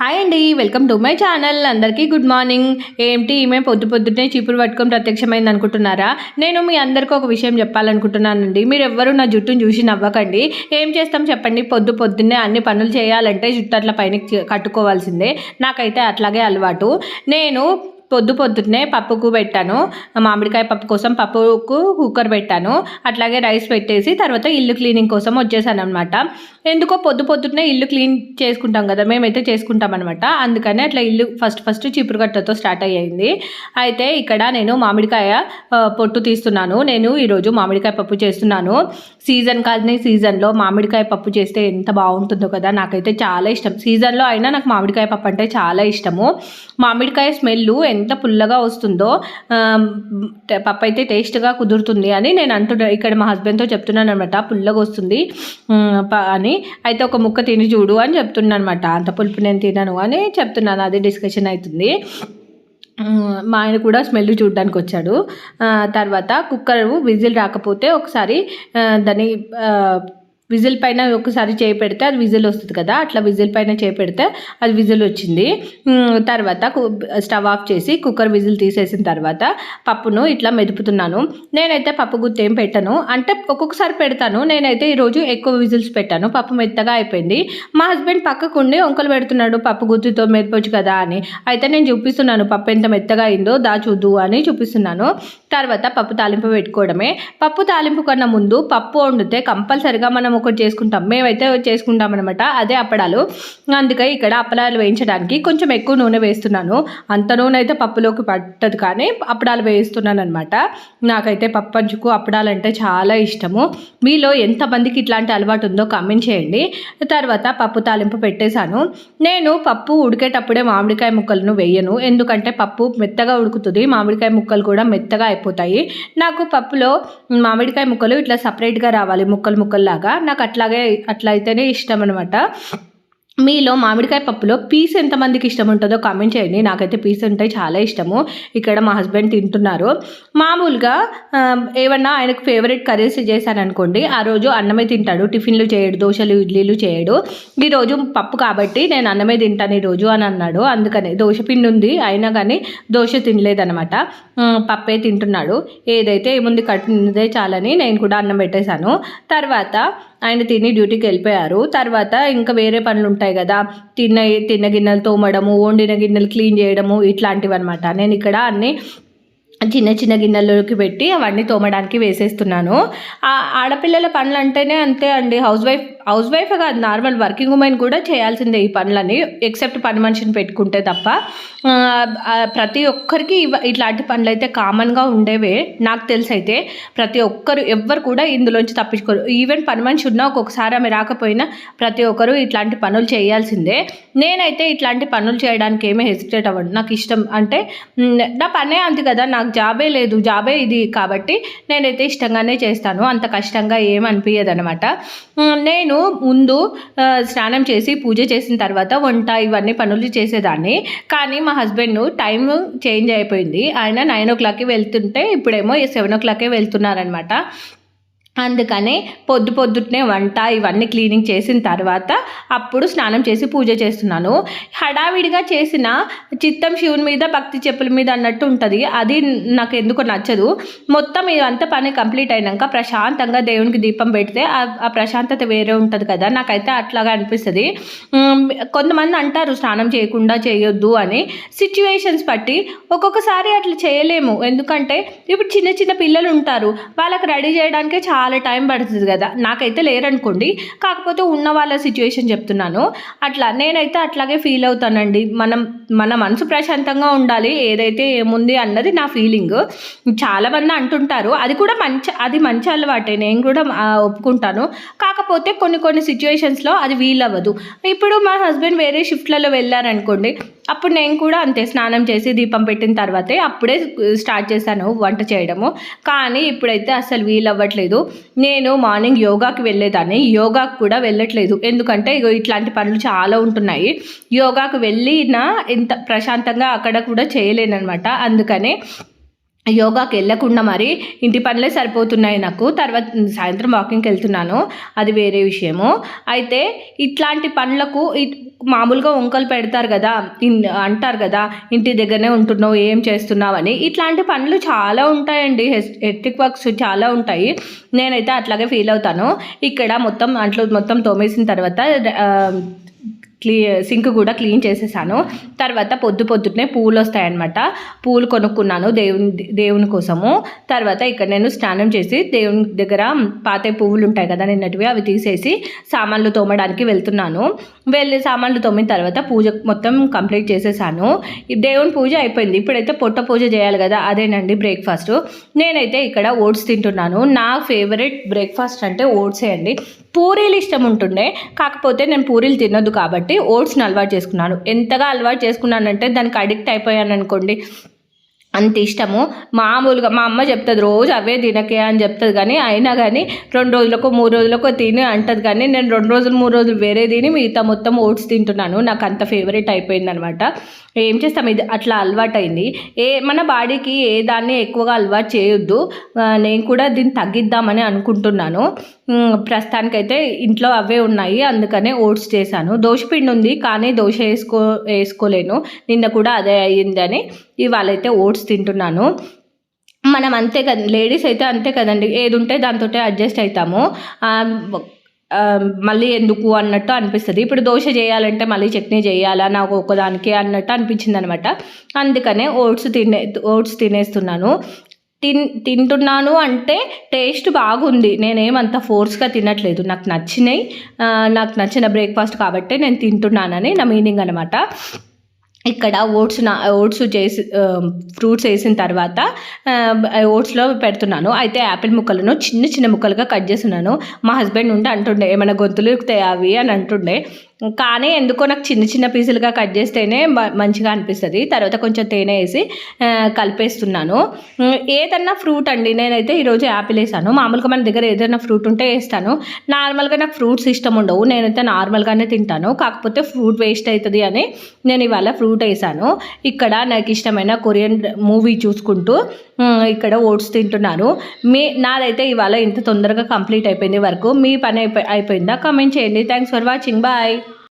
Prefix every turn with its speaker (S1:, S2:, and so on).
S1: Hi అండి welcome to my channel అందరికీ good morning ఏంటి ఈమె పొద్దు పొద్దున్నే చీపురు పట్టుకొని ప్రత్యక్షమైంది అనుకుంటున్నారా? నేను మీ అందరికీ ఒక విషయం చెప్పాలనుకుంటున్నానండి. మీరు ఎవ్వరూ నా జుట్టును చూసి నవ్వకండి. ఏం చేస్తాం చెప్పండి. పొద్దు పొద్దున్నే అన్ని పనులు చేయాలంటే జుట్టు అట్లా పైన కట్టుకోవాల్సిందే. నాకైతే అట్లాగే అలవాటు. నేను పొద్దు పొద్దున్నే పప్పుకు పెట్టాను. మామిడికాయ పప్పు కోసం పప్పుకు కుక్కర్ పెట్టాను. అట్లాగే రైస్ పెట్టేసి తర్వాత ఇల్లు క్లీనింగ్ కోసం వచ్చేసాను అనమాట ఎందుకో పొద్దు పొద్దున్నే ఇల్లు క్లీన్ చేసుకుంటాం కదా మేమైతే చేసుకుంటాం అనమాట అందుకని అట్లా ఇల్లు ఫస్ట్ ఫస్ట్ చీపురు కట్టతో స్టార్ట్ అయ్యింది. అయితే ఇక్కడ నేను మామిడికాయ పొట్టు తీస్తున్నాను. నేను ఈరోజు మామిడికాయ పప్పు చేస్తున్నాను. సీజన్ కాదని సీజన్లో మామిడికాయ పప్పు చేస్తే ఎంత బాగుంటుందో కదా నాకైతే చాలా ఇష్టం. సీజన్లో అయినా నాకు మామిడికాయ పప్పు అంటే చాలా ఇష్టము. మామిడికాయ స్మెల్ ఎంత పుల్లగా వస్తుందో పప్పు అయితే టేస్ట్గా కుదురుతుంది అని నేను అంటున్నా. ఇక్కడ మా హస్బెండ్తో చెప్తున్నాను అనమాట పుల్లగా వస్తుంది ప- అని. అయితే ఒక ముక్క తిని చూడు అని చెప్తున్నాను అనమాట అంత పులుపు నేను తినను అని చెప్తున్నాను. అది డిస్కషన్ అవుతుంది. మా ఆయన కూడా స్మెల్ చూడడానికి వచ్చాడు. తర్వాత కుక్కర్ విజిల్ రాకపోతే ఒకసారి దాన్ని విజిల్ పైన ఒకసారి చేయి పెడితే అది విజిల్ వస్తుంది కదా అట్లా విజిల్ పైన చేయి పెడితే అది విజిల్ వచ్చింది. తర్వాత స్టవ్ ఆఫ్ చేసి కుక్కర్ విజిల్ తీసేసిన తర్వాత పప్పును ఇట్లా మెదుపుతున్నాను. నేనైతే పప్పు గుత్తి ఏం పెట్టను. అంటే ఒక్కొక్కసారి పెడతాను. నేనైతే ఈరోజు ఎక్కువ విజిల్స్ పెట్టాను. పప్పు మెత్తగా అయిపోయింది. మా హస్బెండ్ పక్కకుండి వంకలు పెడుతున్నాడు. పప్పు గుత్తితో మెదపొచ్చు కదా అని. అయితే నేను చూపిస్తున్నాను పప్పు ఎంత మెత్తగా అయిందో దా చూద్దు అని చూపిస్తున్నాను. తర్వాత పప్పు తాలింపు పెట్టుకోవడమే. పప్పు తాలింపు కన్నా ముందు పప్పు వండితే కంపల్సరిగా మనం ఒకటి చేసుకుంటాం. మేమైతే చేసుకుంటాం అనమాట అదే అప్పడాలు. అందుకే ఇక్కడ అప్పడాలు వేయించడానికి కొంచెం ఎక్కువ నూనె వేస్తున్నాను. అంత నూనె అయితే పప్పులోకి పట్టదు కానీ అప్పడాలు వేయిస్తున్నాను అనమాట నాకైతే పప్పంచుకు అప్పడాలు అంటే చాలా ఇష్టము. మీలో ఎంతమందికి ఇట్లాంటి అలవాటు ఉందో కామెంట్ చేయండి. తర్వాత పప్పు తాలింపు పెట్టేశాను. నేను పప్పు ఉడికేటప్పుడే మామిడికాయ ముక్కలను వేయను. ఎందుకంటే పప్పు మెత్తగా ఉడుకుతుంది. మామిడికాయ ముక్కలు కూడా మెత్తగా అయిపోతాయి. నాకు పప్పులో మామిడికాయ ముక్కలు ఇట్లా సపరేట్గా రావాలి. ముక్కలు ముక్కల్లాగా. నాకు అట్లాగే అట్లా అయితేనే ఇష్టం అనమాట మీలో మామిడికాయ పప్పులో పీస్ ఎంతమందికి ఇష్టం ఉంటుందో కామెంట్ చేయండి. నాకైతే పీస్ అంటే చాలా ఇష్టము. ఇక్కడ మా హస్బెండ్ తింటున్నారు. మామూలుగా ఏమన్నా ఆయనకు ఫేవరెట్ కర్రీస్ చేశాను అనుకోండి ఆ రోజు అన్నమే తింటాడు. టిఫిన్లు చేయడు దోశలు ఇడ్లీలు చేయడు. ఈరోజు పప్పు కాబట్టి నేను అన్నమే తింటాను ఈరోజు అని అన్నాడు. అందుకని దోశ పిండి ఉంది అయినా కానీ దోశ తినలేదనమాట పప్పే తింటున్నాడు. ఏదైతే ఏముంది కట్టినదే చాలని నేను కూడా అన్నం పెట్టేశాను. తర్వాత ఆయన తిని డ్యూటీకి వెళ్ళిపోయారు. తర్వాత ఇంకా వేరే పనులు ఉంటాయి కదా. తిన్న తిన్న గిన్నెలు తోమడము వండిన గిన్నెలు క్లీన్ చేయడము ఇట్లాంటివి అనమాట నేను ఇక్కడ అన్ని చిన్న చిన్న గిన్నెల్లోకి పెట్టి అవన్నీ తోమడానికి వేసేస్తున్నాను. ఆడపిల్లల పనులు అంటేనే అంతే అండి. హౌస్ వైఫ్ హౌస్ వైఫ్ కాదు నార్మల్ వర్కింగ్ ఉమెన్ కూడా చేయాల్సిందే ఈ పనులని ఎక్సెప్ట్ పని మనిషిని పెట్టుకుంటే తప్ప. ప్రతి ఒక్కరికి ఇవ- ఇట్లాంటి పనులు అయితే కామన్గా ఉండేవే. నాకు తెలిసి అయితే ప్రతి ఒక్కరు ఎవ్వరు కూడా ఇందులోంచి తప్పించుకోరు. ఈవెన్ పని మనిషి ఉన్నా ఒక్కొక్కసారి ఆమె రాకపోయినా ప్రతి ఒక్కరు ఇట్లాంటి పనులు చేయాల్సిందే. నేనైతే ఇట్లాంటి పనులు చేయడానికి ఏమీ హెసిటేట్ అవ్వండి నాకు ఇష్టం అంటే నా పనే అంతే కదా నాకు జాబే లేదు జాబే ఇది కాబట్టి నేనైతే ఇష్టంగానే చేస్తాను. అంత కష్టంగా ఏమనిపించదు అనమాట నేను ముందు స్నానం చేసి పూజ చేసిన తర్వాత వంట ఇవన్నీ పనులు చేసేదాన్ని. కానీ మా హస్బెండ్ టైం చేంజ్ అయిపోయింది. ఆయన నైన్ ఓ క్లాక్కి వెళ్తుంటే ఇప్పుడేమో సెవెన్ ఓ క్లాకే వెళ్తున్నారనమాట అందుకనే పొద్దు పొద్దుటనే వంట ఇవన్నీ క్లీనింగ్ చేసిన తర్వాత అప్పుడు స్నానం చేసి పూజ చేస్తున్నాను. హడావిడిగా చేసిన చిత్తం శివుని మీద భక్తి చెప్పుల మీద అన్నట్టు ఉంటుంది. అది నాకు ఎందుకు నచ్చదు. మొత్తం ఇదంతా పని కంప్లీట్ అయినాక ప్రశాంతంగా దేవునికి దీపం పెడితే ఆ- ప్రశాంతత వేరే ఉంటుంది కదా. నాకైతే అట్లాగా అనిపిస్తుంది. కొంతమంది అంటారు స్నానం చేయకుండా చేయొద్దు అని. సిచ్యువేషన్స్ బట్టి ఒక్కొక్కసారి అట్లా చేయలేము. ఎందుకంటే ఇప్పుడు చిన్న చిన్న పిల్లలు ఉంటారు. వాళ్ళకి రెడీ చేయడానికే చాలా చాలా టైం పడుతుంది కదా. నాకైతే లేరనుకోండి. కాకపోతే ఉన్న వాళ్ళ సిచ్యువేషన్ చెప్తున్నాను. అట్లా నేనైతే అట్లాగే ఫీల్ అవుతానండి. మనం మన మనసు ప్రశాంతంగా ఉండాలి. ఏదైతే ఏముంది అన్నది నా ఫీలింగ్ చాలామంది అంటుంటారు. అది కూడా మంచి అది మంచి అలవాటే. నేను కూడా ఒప్పుకుంటాను. కాకపోతే కొన్ని కొన్ని సిచ్యువేషన్స్లో అది వీలవ్వదు. ఇప్పుడు మా హస్బెండ్ వేరే షిఫ్ట్లలో వెళ్ళారనుకోండి. అప్పుడు నేను కూడా అంతే స్నానం చేసి దీపం పెట్టిన తర్వాతే అప్పుడే స్టార్ట్ చేశాను వంట చేయడము. కానీ ఇప్పుడైతే అసలు వీలవ్వట్లేదు. నేను మార్నింగ్ యోగాకి వెళ్ళేదాన్ని. యోగాకు కూడా వెళ్ళట్లేదు. ఎందుకంటే ఇగో ఇట్లాంటి పనులు చాలా ఉంటున్నాయి. యోగాకు వెళ్ళినా ఇంత ప్రశాంతంగా అక్కడ కూడా చేయలేనమాట అందుకనే యోగాకి వెళ్ళకుండా మరి ఇంటి పనులే సరిపోతున్నాయి నాకు. తర్వాత సాయంత్రం వాకింగ్కి వెళ్తున్నాను. అది వేరే విషయము. అయితే ఇట్లాంటి పనులకు మామూలుగా వంకలు పెడతారు కదా. ఇన్- అంటారు కదా ఇంటి దగ్గరనే ఉంటున్నావు ఏం చేస్తున్నావు అని. ఇట్లాంటి పనులు చాలా ఉంటాయండి. హెట్టిక్ వర్క్స్ చాలా ఉంటాయి. నేనైతే అట్లాగే ఫీల్ అవుతాను. ఇక్కడ మొత్తం అంట్లో మొత్తం తోమేసిన తర్వాత క్లీ సింక్ కూడా క్లీన్ చేసేసాను. తర్వాత పొద్దు పొద్దునే పూలు వస్తాయన్నమాట పూలు కొనుక్కున్నాను దేవుని దేవుని కోసము. తర్వాత ఇక్కడ నేను స్నానం చేసి దేవుని దగ్గర పాత పువ్వులు ఉంటాయి కదా నిన్నటివి అవి తీసేసి సామాన్లు తోమడానికి వెళ్తున్నాను. వెళ్ళి సామాన్లు తోమిన తర్వాత పూజ మొత్తం కంప్లీట్ చేసేసాను. దేవుని పూజ అయిపోయింది. ఇప్పుడైతే పొట్ట పూజ చేయాలి కదా అదేనండి బ్రేక్ఫాస్ట్. నేనైతే ఇక్కడ ఓట్స్ తింటున్నాను. నా ఫేవరెట్ బ్రేక్ఫాస్ట్ అంటే ఓట్సే అండి. పూరీలు ఇష్టం ఉంటుండే. కాకపోతే నేను పూరీలు తినొద్దు కాబట్టి ఓట్స్ని అలవాటు చేసుకున్నాను. ఎంతగా అలవాటు చేసుకున్నానంటే దానికి అడిక్ట్ అయిపోయాను అనుకోండి. అంత ఇష్టము. మామూలుగా మా అమ్మ చెప్తుంది రోజు అవే తినకే అని చెప్తుంది కానీ అయినా కానీ రెండు రోజులకు మూడు రోజులకు తిని అంటది కానీ నేను రెండు రోజులు మూడు రోజులు వేరే తిని మిగతా మొత్తం ఓట్స్ తింటున్నాను. నాకు అంత ఫేవరెట్ అయిపోయింది అనమాట ఏం చేస్తాం? ఇది అట్లా అలవాటైంది. ఏ మన బాడీకి ఏ దాన్ని ఎక్కువగా అలవాటు చేయొద్దు. నేను కూడా దీన్ని తగ్గిద్దామని అనుకుంటున్నాను. ప్రస్తుతానికైతే ఇంట్లో అవే ఉన్నాయి. అందుకనే ఓట్స్ చేశాను. దోశపిండి ఉంది కానీ దోశ వేసుకో వేసుకోలేను. నిన్న కూడా అదే అయ్యిందని. ఇవాళ అయితే ఓట్స్ తింటున్నాను. మనం అంతే కదా లేడీస్ అయితే అంతే కదండి. ఏది ఉంటే దాంతో అడ్జస్ట్ అవుతాము మళ్ళీ ఎందుకు అన్నట్టు అనిపిస్తుంది. ఇప్పుడు దోశ చేయాలంటే మళ్ళీ చట్నీ చేయాలా? నాకు ఒకదానికి అన్నట్టు అనిపించింది అనమాట అందుకనే ఓట్స్ తినే ఓట్స్ తినేస్తున్నాను. తిన్ తింటున్నాను అంటే టేస్ట్ బాగుంది. నేనేమంత ఫోర్స్గా తినట్లేదు. నాకు నచ్చినాయి. నాకు నచ్చిన బ్రేక్ఫాస్ట్ కాబట్టి నేను తింటున్నానని నా మీనింగ్ అనమాట. ఇక్కడ ఓట్స్ నా ఓట్స్ చేసి ఫ్రూట్స్ వేసిన తర్వాత ఓట్స్లో పెడుతున్నాను. అయితే యాపిల్ ముక్కలను చిన్న చిన్న ముక్కలుగా కట్ చేస్తున్నాను. మా హస్బెండ్ ఉంటే అంటుండే ఏమైనా గొంతులు అవి అని అంటుండే. కానీ ఎందుకో నాకు చిన్న చిన్న పీసులుగా కట్ చేస్తేనే మంచిగా అనిపిస్తుంది. తర్వాత కొంచెం తేనె వేసి కలిపేస్తున్నాను. ఏదన్నా ఫ్రూట్ అండి నేనైతే ఈరోజు యాపిల్ వేసాను. మామూలుగా మన దగ్గర ఏదైనా ఫ్రూట్ ఉంటే వేస్తాను. నార్మల్గా నాకు ఫ్రూట్స్ ఇష్టం ఉండవు. నేనైతే నార్మల్గానే తింటాను. కాకపోతే ఫ్రూట్ వేస్ట్ అవుతుంది అని నేను ఇవాళ ఫ్రూట్ వేసాను. ఇక్కడ నాకు ఇష్టమైన కొరియన్ మూవీ చూసుకుంటూ ఇక్కడ ఓట్స్ తింటున్నాను. మీ నాదైతే ఇవాళ ఇంత తొందరగా కంప్లీట్ అయిపోయింది వరకు. మీ పని అయిపోయిందా? కామెంట్ చేయండి. Thanks for watching. బాయ్.